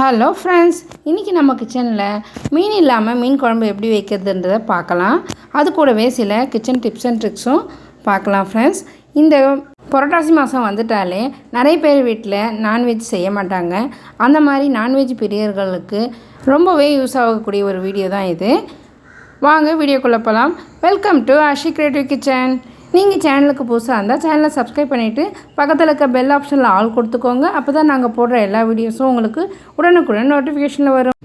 Hello friends இன்றைக்கி நம்ம கிச்சனில் மீன் இல்லாமல் மீன் குழம்பு எப்படி வைக்கிறதுன்றதை பார்க்கலாம். அது கூடவே சில கிச்சன் டிப்ஸ் அண்ட் ட்ரிக்ஸும் பார்க்கலாம் ஃப்ரெண்ட்ஸ் இந்த புரட்டாசி மாதம் வந்துட்டாலே நிறைய பேர் வீட்டில் நான்வெஜ் செய்ய மாட்டாங்க. அந்த மாதிரி நான்வெஜ் பிரியர்களுக்கு ரொம்பவே யூஸ் ஆகக்கூடிய ஒரு வீடியோ தான் இது. வாங்க வீடியோக்குள்ளே போகலாம் welcome to Ashi Creative Kitchen நீங்கள் சேனலுக்கு புதுசாக இருந்தால் சேனலை சப்ஸ்கிரைப் பண்ணிவிட்டு பக்கத்தில் இருக்க பெல் ஆப்ஷனில் ஆள் கொடுத்துக்கோங்க. அப்போ தான் நாங்கள் போடுற எல்லா வீடியோஸும் உங்களுக்கு உடனுக்குடன் நோட்டிஃபிகேஷனில் வரும்.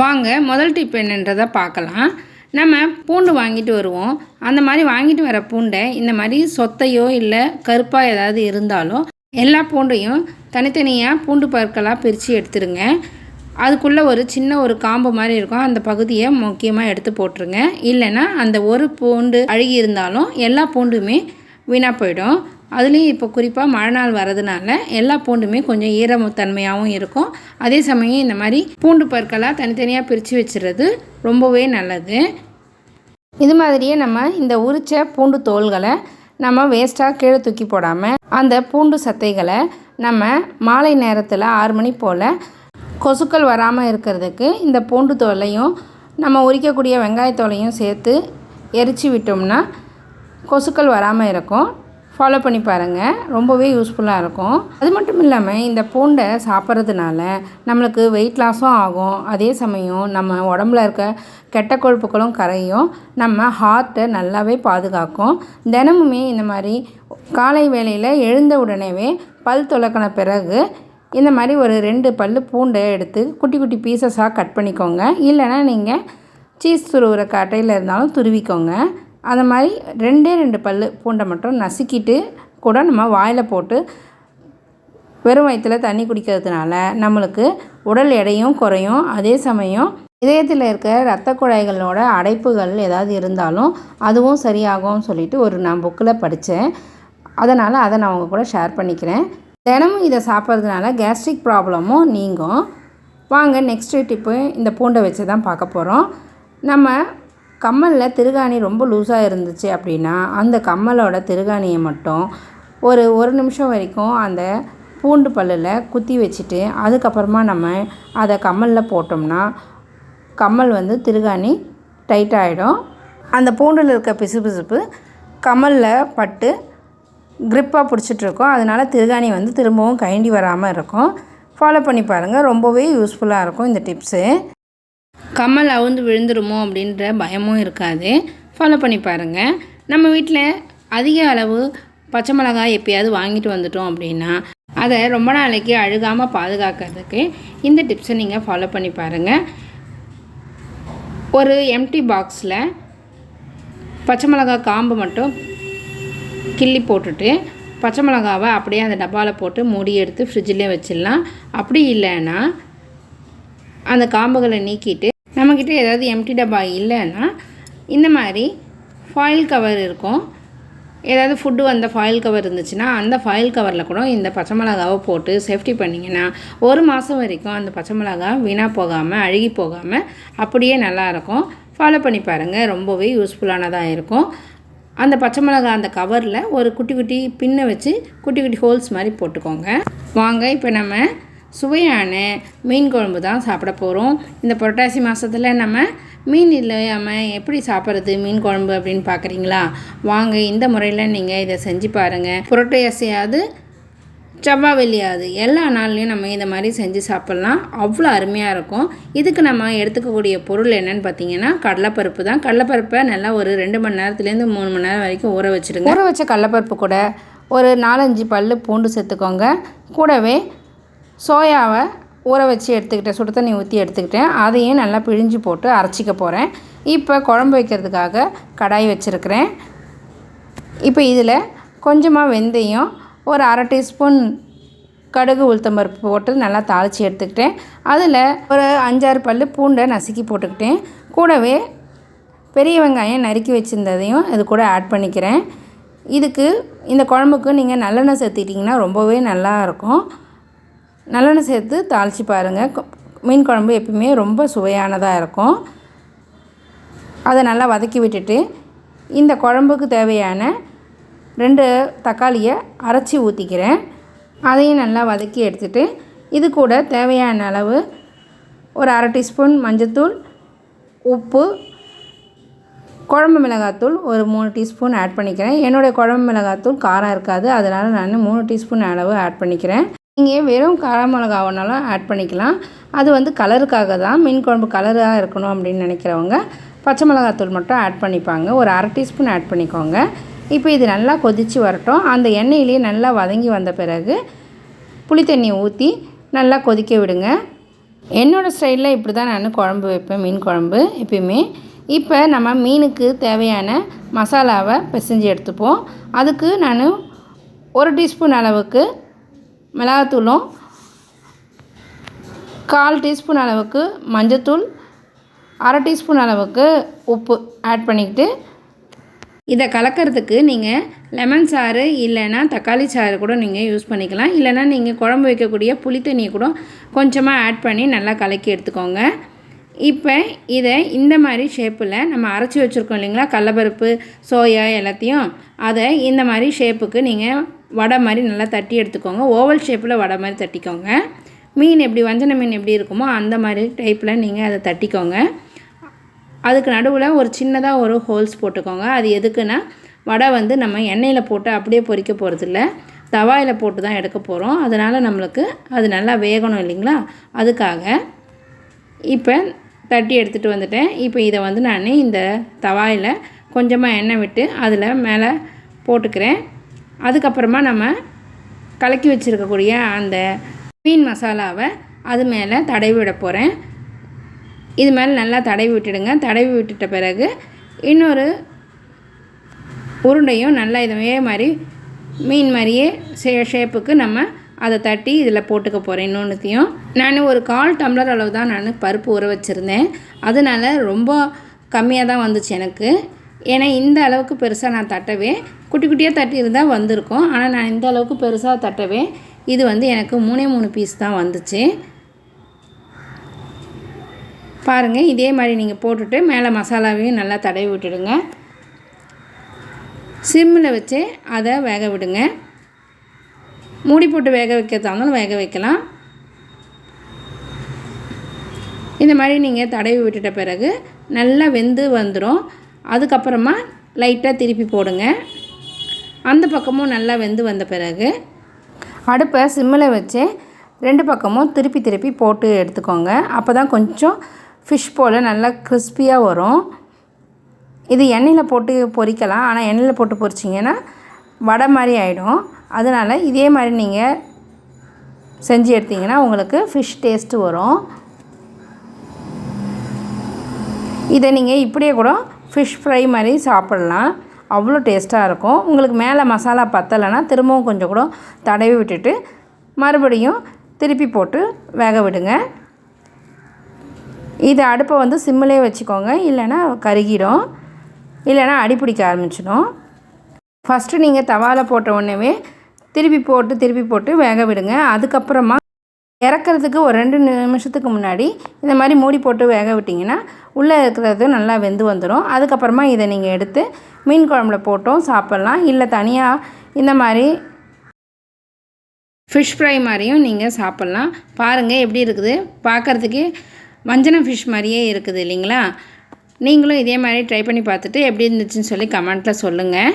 வாங்க முதல் டிப் என்னன்றதை பார்க்கலாம். நம்ம பூண்டு வாங்கிட்டு வருவோம். அந்த மாதிரி வாங்கிட்டு வர பூண்டை இந்த மாதிரி சொத்தையோ இல்லை கருப்பாக ஏதாவது இருந்தாலும் எல்லா பூண்டையும் தனித்தனியாக பூண்டு பற்களாக பிரித்து எடுத்துருங்க. அதுக்குள்ளே ஒரு சின்ன ஒரு காம்பு மாதிரி இருக்கும். அந்த பகுதியை முக்கியமாக எடுத்து போட்டுருங்க. இல்லைன்னா அந்த ஒரு பூண்டு அழுகி இருந்தாலும் எல்லா பூண்டுமே வீணாக போயிடும். அதுலேயும் இப்போ குறிப்பாக மழை நாள் வரதுனால எல்லா பூண்டுமே கொஞ்சம் ஈரத்தன்மையாகவும் இருக்கும். அதே சமயம் இந்த மாதிரி பூண்டு பற்களாக தனித்தனியாக பிரித்து வச்சுறது ரொம்பவே நல்லது. இது மாதிரியே நம்ம இந்த உரிச்ச பூண்டு தோல்களை நம்ம வேஸ்ட்டாக கீழே தூக்கி போடாமல் அந்த பூண்டு சத்தைகளை நம்ம மாலை நேரத்தில் ஆறு மணி போல் கொசுக்கள் வராமல் இருக்கிறதுக்கு இந்த பூண்டு தோலையும் நம்ம உரிக்கக்கூடிய வெங்காயத்தோலையும் சேர்த்து எரித்து விட்டோம்னா கொசுக்கள் வராமல் இருக்கும். ஃபாலோ பண்ணி பாருங்கள் ரொம்பவே யூஸ்ஃபுல்லாக இருக்கும். அது மட்டும் இல்லாமல் இந்த பூண்டை சாப்பிட்றதுனால நம்மளுக்கு வெயிட் லாஸும் ஆகும். அதே சமயம் நம்ம உடம்புல இருக்க கெட்ட கொழுப்புகளும் கரையும் நம்ம ஹார்ட்டை நல்லாவே பாதுகாக்கும். தினமுமே இந்த மாதிரி காலை வேளையில் எழுந்த உடனேவே பல் துளக்கின பிறகு இந்த மாதிரி ஒரு ரெண்டு பல் பூண்டை எடுத்து குட்டி குட்டி பீசஸாக கட் பண்ணிக்கோங்க. இல்லைன்னா நீங்கள் சீஸ் துருவுற கட்டையில் இருந்தாலும் துருவிக்கோங்க. அந்த மாதிரி ரெண்டே ரெண்டு பல் பூண்டை மட்டும் நசுக்கிட்டு கூட நம்ம வாயில் போட்டு வெறும் வயிற்றில் தண்ணி குடிக்கிறதுனால நம்மளுக்கு உடல் எடையும் குறையும். அதே சமயம் இதயத்தில் இருக்க இரத்த குழாய்களோட அடைப்புகள் ஏதாவது இருந்தாலும் அதுவும் சரியாகும்னு சொல்லிட்டு ஒரு நான் புக்கில் படித்தேன் அதனால் அதை நான் உங்கள் கூட ஷேர் பண்ணிக்கிறேன். தினமும் இதை சாப்பிட்றதுனால கேஸ்ட்ரிக் ப்ராப்ளமும் நீங்கும். வாங்க நெக்ஸ்ட் டிப்பு இந்த பூண்டை வச்சு தான் பார்க்க போகிறோம் நம்ம கம்மலில் திருகாணி ரொம்ப லூஸாக இருந்துச்சு அப்படின்னா அந்த கம்மலோட திருகாணியை மட்டும் ஒரு ஒரு நிமிஷம் வரைக்கும் அந்த பூண்டு பல்லில் குத்தி வச்சுட்டு அதுக்கப்புறமா நம்ம அதை கம்மலில் போட்டோம்னா கம்மல் வந்து திருகாணி டைட்டாகிடும் அந்த பூண்டில் இருக்க பிசுபிசுப்பு கம்மலில் பட்டு க்ரிப்பாக பிடிச்சிட்ருக்கோம். அதனால் திருகாணி வந்து திரும்பவும் கைண்டி வராமல் இருக்கும். ஃபாலோ பண்ணி பாருங்கள் ரொம்பவே யூஸ்ஃபுல்லாக இருக்கும் இந்த டிப்ஸு கம்மல் அவுந்து விழுந்துருமோ அப்படின்ற பயமும் இருக்காது. ஃபாலோ பண்ணி பாருங்கள் நம்ம வீட்டில் அதிக அளவு பச்சை மிளகாய் எப்பயாவது வாங்கிட்டு வந்துட்டோம் அப்படின்னா அதை ரொம்ப நாளைக்கு அழுகாமல் பாதுகாக்கிறதுக்கு இந்த டிப்ஸை நீங்கள் ஃபாலோ பண்ணி பாருங்கள் ஒரு எம்டி பாக்ஸில் பச்சை மிளகாய் காம்பு மட்டும் கிள்ளி போட்டுட்டு பச்சை மிளகாவை அப்படியே அந்த டப்பாவில் போட்டு மூடி எடுத்து ஃப்ரிட்ஜிலே வச்சிடலாம். அப்படி இல்லைன்னா அந்த காம்புகளை நீக்கிட்டு நம்மக்கிட்ட ஏதாவது எம்டி டப்பா இல்லைன்னா இந்த மாதிரி ஃபாயில் கவர் இருக்கும். ஏதாவது ஃபுட்டு வந்த ஃபாயில் கவர் இருந்துச்சுன்னா அந்த ஃபாயில் கவரில் கூட இந்த பச்சை மிளகாவை போட்டு சேஃப்டி பண்ணிங்கன்னா ஒரு மாதம் வரைக்கும் அந்த பச்சை மிளகா வீணாக போகாமல் அழுகி போகாமல் அப்படியே நல்லாயிருக்கும் ஃபாலோ பண்ணி பாருங்கள் ரொம்பவே யூஸ்ஃபுல்லானதாக இருக்கும். அந்த பச்சை மிளகா அந்த கவரில் ஒரு குட்டி குட்டி பின்னை வச்சு குட்டி குட்டி ஹோல்ஸ் மாதிரி போட்டுக்கோங்க. வாங்க இப்போ நம்ம சுவையான மீன் குழம்பு தான் சாப்பிட போகிறோம் இந்த புரட்டாசி மாதத்தில் நம்ம மீன் இல்லாமல் எப்படி சாப்பிட்றது மீன் குழம்பு அப்படின்னு பார்க்குறீங்களா வாங்க இந்த முறையில் நீங்கள் இதை செஞ்சு பாருங்கள் புரட்டாசியாவது செவ்வாய் வெள்ளியாது எல்லா நாள்லேயும் நம்ம இந்த மாதிரி செஞ்சு சாப்பிட்லாம். அவ்வளோ அருமையாக இருக்கும். இதுக்கு நம்ம எடுத்துக்கக்கூடிய பொருள் என்னென்னு பார்த்தீங்கன்னா கடலைப்பருப்பு தான். கடலைப்பருப்பை நல்லா ஒரு ரெண்டு மணி நேரத்துலேருந்து மூணு மணி நேரம் வரைக்கும் ஊற வச்சுருங்க. ஊற வச்ச கடலைப்பருப்பு கூட ஒரு நாலஞ்சு பல் பூண்டு சேர்த்துக்கோங்க. கூடவே சோயாவை ஊற வச்சு எடுத்துக்கிட்டேன். சுடு தண்ணி ஊற்றி எடுத்துக்கிட்டேன். அதையும் நல்லா பிழிஞ்சு போட்டு அரைச்சிக்க போகிறேன் இப்போ குழம்பு வைக்கிறதுக்காக கடாய் வச்சுருக்கிறேன். இப்போ இதில் கொஞ்சமாக வெந்தயம் ஒரு அரை டீஸ்பூன் கடுகு உளுத்தம்பருப்பு போட்டு நல்லா தாளித்து எடுத்துக்கிட்டேன். அதில் ஒரு அஞ்சாறு பல் பூண்டை நசுக்கி போட்டுக்கிட்டேன். கூடவே பெரிய வெங்காயம் நறுக்கி வச்சுருந்ததையும் இது கூட ஆட் பண்ணிக்கிறேன். இதுக்கு இந்த குழம்புக்கு நீங்கள் நல்லெண்ணெய் சேர்த்துக்கிட்டிங்கன்னா ரொம்பவே நல்லாயிருக்கும் நல்லெண்ணெய் சேர்த்து தாளித்து பாருங்கள் மீன் குழம்பு எப்பயுமே ரொம்ப சுவையானதாக இருக்கும். அதை நல்லா வதக்கி விட்டுட்டு இந்த குழம்புக்கு தேவையான ரெண்டு தக்காளியை அரைச்சி ஊற்றிக்கிறேன் அதையும் நல்லா வதக்கி எடுத்துகிட்டு இது கூட தேவையான அளவு ஒரு அரை டீஸ்பூன் மஞ்சத்தூள் உப்பு குழம்பு மிளகாத்தூள் ஒரு மூணு டீஸ்பூன் ஆட் பண்ணிக்கிறேன். என்னுடைய குழம்பு மிளகாத்தூள் காரம் இருக்காது அதனால் நான் மூணு டீஸ்பூன் அளவு ஆட் பண்ணிக்கிறேன். நீங்கள் வெறும் கார மிளகா ஒன்றாலும் ஆட் பண்ணிக்கலாம். அது வந்து கலருக்காக தான் மீன் குழம்பு கலராக இருக்கணும் அப்படின்னு நினைக்கிறவங்க பச்சை மிளகாத்தூள் மட்டும் ஆட் பண்ணிப்பாங்க. ஒரு அரை டீஸ்பூன் ஆட் பண்ணிக்கோங்க. இப்போ இது நல்லா கொதித்து வரட்டும். அந்த எண்ணெயிலேயே நல்லா வதங்கி வந்த பிறகு புளி தண்ணியை ஊற்றி நல்லா கொதிக்க விடுங்க. என்னோடய ஸ்டைலில் இப்படி தான் நான் குழம்பு வைப்பேன் மீன் குழம்பு எப்பயுமே. இப்போ நம்ம மீனுக்கு தேவையான மசாலாவை பிசைஞ்சு எடுத்துப்போம். அதுக்கு நான் ஒரு டீஸ்பூன் அளவுக்கு மிளகாத்தூளும் கால் டீஸ்பூன் அளவுக்கு மஞ்சத்தூள் அரை டீஸ்பூன் அளவுக்கு உப்பு ஆட் பண்ணிக்கிட்டு இதை கலக்கிறதுக்கு நீங்கள் லெமன் சாறு இல்லைன்னா தக்காளி சாறு கூட நீங்கள் யூஸ் பண்ணிக்கலாம். இல்லைன்னா நீங்கள் குழம்பு வைக்கக்கூடிய புளி தண்ணியை கூட கொஞ்சமாக ஆட் பண்ணி நல்லா கலக்கி எடுத்துக்கோங்க. இப்போ இதை இந்த மாதிரி ஷேப்பில் நம்ம அரைச்சி வச்சுருக்கோம் இல்லைங்களா? கடலப்பருப்பு சோயா எல்லாத்தையும். அதை இந்த மாதிரி ஷேப்புக்கு நீங்கள் வடை மாதிரி நல்லா தட்டி எடுத்துக்கோங்க. ஓவல் ஷேப்பில் வடை மாதிரி தட்டிக்கோங்க. மீன் எப்படி வஞ்சன மீன் எப்படி இருக்குமோ அந்த மாதிரி டைப்பில் நீங்கள் அதை தட்டிக்கோங்க. அதுக்கு நடுவில் ஒரு சின்னதாக ஒரு ஹோல்ஸ் போட்டுக்கோங்க. அது எதுக்குன்னா வடை வந்து நம்ம எண்ணெயில் போட்டு அப்படியே பொறிக்க போகிறதில்ல தவாயில் போட்டு தான் எடுக்க போகிறோம் அதனால் நம்மளுக்கு அது நல்லா வேகணும் இல்லைங்களா? அதுக்காக இப்போ தட்டி எடுத்துகிட்டு வந்துட்டேன். இப்போ இதை வந்து நான் இந்த தவாயில் கொஞ்சமாக எண்ணெய் விட்டு அதில் மேலே போட்டுக்கிறேன். அதுக்கப்புறமா நம்ம கலக்கி வச்சுருக்கக்கூடிய அந்த மீன் மசாலாவை அது மேலே தடவி விட போகிறேன் இது மேலே நல்லா தடவி விட்டுடுங்க. தடவி விட்டுட்ட பிறகு இன்னொரு உருண்டையும் நல்லா இதே மாதிரி மீன் மாதிரியே சே ஷேப்புக்கு நம்ம அதை தட்டி இதில் போட்டுக்க போகிறேன் இன்னொன்றுத்தையும் நான் ஒரு கால் டம்ளர் அளவு தான் நான் பருப்பு ஊற வச்சுருந்தேன். அதனால் ரொம்ப கம்மியாக தான் வந்துச்சு எனக்கு. ஏன்னா இந்த அளவுக்கு பெருசாக நான் தட்டவே குட்டி குட்டியாக தட்டியிருந்தால் வந்திருக்கும். ஆனால் நான் இந்த அளவுக்கு பெருசாக தட்டவே இது வந்து எனக்கு மூணே மூணு பீஸ் தான் வந்துச்சு. பாருங்கள் இதே மாதிரி நீங்கள் போட்டுட்டு மேலே மசாலாவையும் நல்லா தடவி விட்டுடுங்க. சிம்மில் வச்சு அதை வேக விடுங்க. மூடி போட்டு வேக வைக்கிறதா இருந்தாலும் வேக வைக்கலாம். இந்த மாதிரி நீங்கள் தடவி விட்டுட்ட பிறகு நல்லா வெந்து வந்துடும் அதுக்கப்புறமா லைட்டாக திருப்பி போடுங்க. அந்த பக்கமும் நல்லா வெந்து வந்த பிறகு அடுப்பை சிம்மில் வச்சு ரெண்டு பக்கமும் திருப்பி திருப்பி போட்டு எடுத்துக்கோங்க. அப்போ தான் கொஞ்சம் ஃபிஷ் போல் நல்லா கிறிஸ்பியாக வரும். இது எண்ணெயில் போட்டு பொரிக்கலாம். ஆனால் எண்ணெயில் போட்டு பொரிச்சிங்கன்னா வடை மாதிரி ஆகிடும் அதனால் இதே மாதிரி நீங்கள் செஞ்சு எடுத்திங்கன்னா உங்களுக்கு ஃபிஷ் டேஸ்ட்டு வரும். இதை நீங்கள் இப்படியே கூட ஃபிஷ் ஃப்ரை மாதிரி சாப்பிட்லாம். அவ்வளோ டேஸ்ட்டாக இருக்கும். உங்களுக்கு மேலே மசாலா பத்தலைன்னா திரும்பவும் கொஞ்சம் கூட தடவி விட்டுட்டு மறுபடியும் திருப்பி போட்டு வேக விடுங்க. இது அடுப்பை வந்து சிம்மிலே வச்சுக்கோங்க. இல்லைன்னா கருகிடும். இல்லைன்னா அடி பிடிக்க ஆரம்பிச்சிடும். ஃபஸ்ட்டு நீங்கள் தவாவில் போட்ட உடனே திருப்பி போட்டு திருப்பி போட்டு வேக விடுங்க. அதுக்கப்புறமா இறக்கிறதுக்கு ஒரு ரெண்டு நிமிஷத்துக்கு முன்னாடி இந்த மாதிரி மூடி போட்டு வேக விட்டிங்கன்னா உள்ளே இருக்கிறது நல்லா வெந்து வந்துடும் அதுக்கப்புறமா இதை நீங்கள் எடுத்து மீன் குழம்புல போட்டும் சாப்பிட்லாம். இல்லை தனியாக இந்த மாதிரி ஃபிஷ் ஃப்ரை மாதிரியும் நீங்கள் சாப்பிட்லாம். பாருங்கள் எப்படி இருக்குது. பார்க்குறதுக்கே வஞ்சனம் ஃபிஷ் மாதிரியே இருக்குது இல்லைங்களா? நீங்களும் இதே மாதிரி ட்ரை பண்ணி பார்த்துட்டு எப்படி இருந்துச்சுன்னு சொல்லி கமெண்ட்டில் சொல்லுங்கள்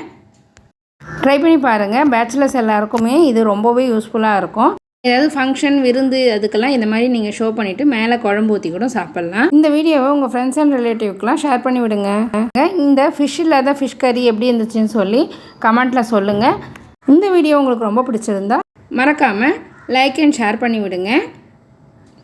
ட்ரை பண்ணி பாருங்கள் பேச்சுலர்ஸ் எல்லாருக்குமே இது ரொம்பவே யூஸ்ஃபுல்லாக இருக்கும். ஏதாவது ஃபங்க்ஷன் விருந்து அதுக்கெல்லாம் இந்த மாதிரி நீங்கள் ஷோ பண்ணிவிட்டு மேலே குழம்பு ஊற்றி கூட சாப்பிட்லாம். இந்த வீடியோவை உங்கள் ஃப்ரெண்ட்ஸ் அண்ட் ரிலேட்டிவ்க்கெலாம் ஷேர் பண்ணி விடுங்க. இந்த ஃபிஷ் இல்லாத ஃபிஷ் கறி எப்படி இருந்துச்சுன்னு சொல்லி கமெண்ட்டில் சொல்லுங்கள் இந்த வீடியோ உங்களுக்கு ரொம்ப பிடிச்சிருந்தா மறக்காமல் லைக் அண்ட் ஷேர் பண்ணி விடுங்க.